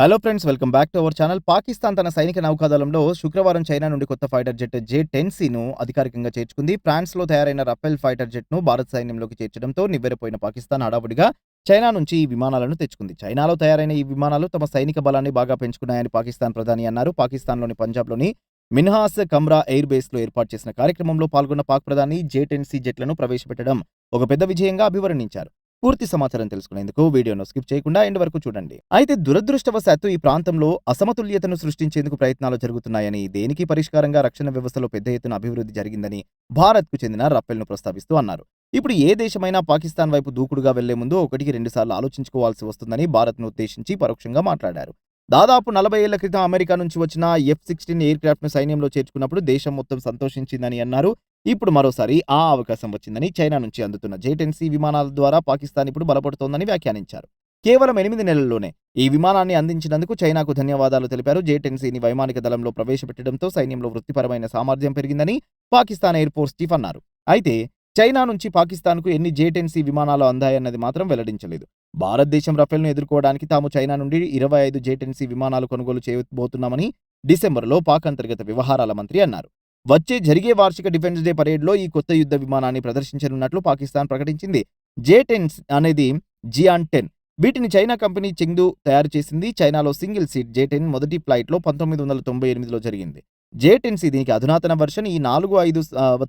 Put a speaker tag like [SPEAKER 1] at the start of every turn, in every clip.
[SPEAKER 1] Hello friends welcome back to our channel Pakistan తన సైనిక నౌకాదళంలో శుక్రవారం చైనా నుండి కొత్త ఫైటర్ జెట్ జే టెన్సీను అధికారికంగా చేర్చుకుంది. ఫ్రాన్స్లో తయారైన రఫెల్ ఫైటర్ జెట్ను భారత్ సైన్యంలోకి చేర్చడంతో నివ్వెరపోయిన పాకిస్తాన్ హడావుడిగా చైనా నుంచి ఈ విమానాలను తెచ్చుకుంది. చైనాలో తయారైన ఈ విమానాలు తమ సైనిక బలాన్ని బాగా పెంచుకున్నాయని పాకిస్తాన్ ప్రధాని అన్నారు. పాకిస్తాన్లోని పంజాబ్లోని మిన్హాస్ కమ్రా ఎయిర్ బేస్లో ఏర్పాటు చేసిన కార్యక్రమంలో పాల్గొన్న పాక్ ప్రధాని జే టెన్సీ జెట్లను ప్రవేశపెట్టడం ఒక పెద్ద విజయంగా అభివర్ణించారు. పూర్తి సమాచారం తెలుసుకునేందుకు వీడియోను స్కిప్ చేయకుండా ఎండ్ వరకు చూడండి. అయితే దురదృష్టవశాత్తు ఈ ప్రాంతంలో అసమతుల్యతను సృష్టించేందుకు ప్రయత్నాలు జరుగుతున్నాయని దేనికి పరిష్కారంగా రక్షణ వ్యవస్థలో పెద్ద ఎత్తున అభివృద్ధి జరిగిందని భారత్కు చెందిన రఫెల్ను ప్రస్తావిస్తూ అన్నారు. ఇప్పుడు ఏ దేశమైనా పాకిస్తాన్ వైపు దూకుడుగా వెళ్ళే ముందు ఒకటికి రెండుసార్లు ఆలోచించుకోవాల్సి వస్తుందని భారత్ను ఉద్దేశించి పరోక్షంగా మాట్లాడారు. దాదాపు నలభై ఏళ్ళ క్రితం అమెరికా నుంచి వచ్చిన ఎఫ్ సిక్స్టీన్ ఎయిర్ క్రాఫ్ట్ను సైన్యంలో చేర్చుకున్నప్పుడు దేశం మొత్తం సంతోషించిందని అన్నారు. ఇప్పుడు మరోసారి ఆ అవకాశం వచ్చిందని చైనా నుంచి అందుతున్న జేటెన్సీ విమానాల ద్వారా పాకిస్తాన్ ఇప్పుడు బలపడుతోందని వ్యాఖ్యానించారు. కేవలం ఎనిమిది నెలల్లోనే ఈ విమానాన్ని అందించినందుకు చైనాకు ధన్యవాదాలు తెలిపారు. జేటెన్సీని వైమానిక దళంలో ప్రవేశపెట్టడంతో సైన్యంలో వృత్తిపరమైన సామర్థ్యం పెరిగిందని పాకిస్తాన్ ఎయిర్ ఫోర్స్ చీఫ్ అన్నారు. అయితే చైనా నుంచి పాకిస్తాన్కు ఎన్ని జేటెన్సీ విమానాలు అందాయన్నది మాత్రం వెల్లడించలేదు. భారతదేశం రఫేల్ను ఎదుర్కోవడానికి తాము చైనా నుండి ఇరవై ఐదు జేటెన్సీ విమానాలు కొనుగోలు చేయబోతున్నామని డిసెంబర్లో పాక్ అంతర్గత వ్యవహారాల మంత్రి అన్నారు. వచ్చే జరిగే వార్షిక డిఫెన్స్ డే పరేడ్లో ఈ కొత్త యుద్ధ విమానాన్ని ప్రదర్శించనున్నట్లు పాకిస్తాన్ ప్రకటించింది. జే టెన్ అనేది జియాన్ టెన్ వీటిని చైనా కంపెనీ చెంగ్దు తయారు చేసింది. చైనాలో సింగిల్ సీట్ జే టెన్ మొదటి ఫ్లైట్లో పంతొమ్మిది వందల తొంభై ఎనిమిదిలో జరిగింది. జే టెన్సీ దీనికి అధునాతన వర్షన్. ఈ నాలుగు ఐదు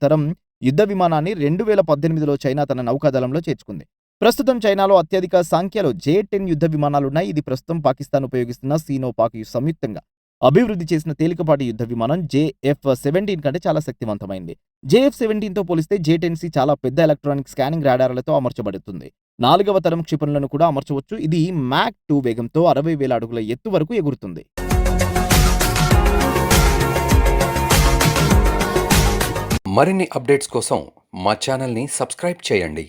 [SPEAKER 1] తరం యుద్ధ విమానాన్ని రెండు వేల పద్దెనిమిదిలో చైనా తన నౌకాదళంలో చేర్చుకుంది. ప్రస్తుతం చైనాలో అత్యధిక సంఖ్యలో జే టెన్ యుద్ధ విమానాలున్నాయి. ఇది ప్రస్తుతం పాకిస్తాన్ ఉపయోగిస్తున్న సీనో పాక్ సంయుక్తంగా. అభివృద్ధి చేసిన తేలికపాటి యుద్ధ విమానం జేఎఫ్ సెవెంటీన్ కంటే చాలా శక్తివంతమైంది. జేఎఫ్ సెవెంటీన్తో పోలిస్తే జేటెన్సీ చాలా పెద్ద ఎలక్ట్రానిక్ స్కానింగ్ రాడార్లతో అమర్చబడుతుంది. నాలుగవ తరం క్షిపణులను కూడా అమర్చవచ్చు. ఇది మ్యాక్ టూ వేగంతో అరవై వేల అడుగుల ఎత్తు వరకు ఎగురుతుంది.
[SPEAKER 2] మరిన్ని అప్డేట్స్ కోసం మా ఛానల్ని సబ్స్క్రైబ్ చేయండి.